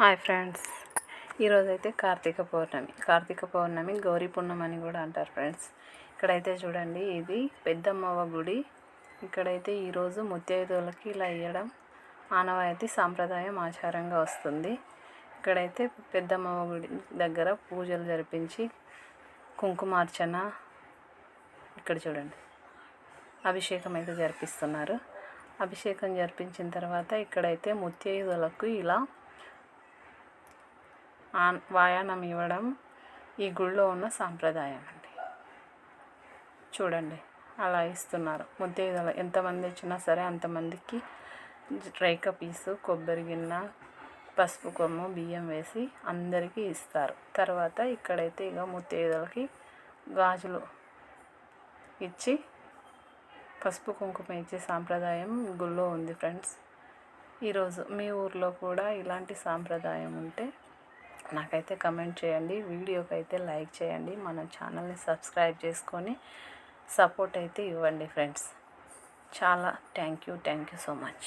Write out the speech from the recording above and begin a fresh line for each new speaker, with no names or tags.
Hi friends. ఈరోజైతే కార్తీక పౌర్ణమి. కార్తీక పౌర్ణమి గౌరీ పుణ్యం అని కూడా అంటారు ఫ్రెండ్స్. ఇక్కడైతే చూడండి ఇది పెద్దమ్మవ గుడి. ఇక్కడైతే ఈరోజు ముత్తైదువులకి ఇలా ఇవ్వడం ఆనవాయితీ సాంప్రదాయం ఆచారంగా వస్తుంది. ఇక్కడైతే పెద్దమ్మవ గుడి దగ్గర పూజలు జరిపించి కుంకుమార్చన ఇక్కడ చూడండి. అభిషేకం అయితే జరిపిస్తున్నారు. అభిషేకం జరిపించిన తర్వాత ఇక్కడైతే ముత్తైదువులకు ఇలా వాయానం ఇవ్వడం ఈ గుళ్ళో ఉన్న సాంప్రదాయం అండి. చూడండి అలా ఇస్తున్నారు. ముత్తైదువులు ఎంతమంది వచ్చినా సరే అంతమందికి రేక పీసు కొబ్బరి గిన్నె పసుపు కొమ్ము బియ్యం వేసి అందరికీ ఇస్తారు. తర్వాత ఇక్కడైతే ఇక ముత్తైదువులకి గాజులు ఇచ్చి పసుపు కుంకుమ ఇచ్చే సాంప్రదాయం గుళ్ళో ఉంది ఫ్రెండ్స్. ఈరోజు మీ ఊర్లో కూడా ఇలాంటి సాంప్రదాయం ఉంటే నాకైతే కమెంట్ చేయండి వీడియోకి అయితే లైక్ చేయండి మన ఛానల్ని సబ్స్క్రైబ్ చేసుకొని సపోర్ట్ అయితే ఇవ్వండి ఫ్రెండ్స్ చాలా thank you thank you so much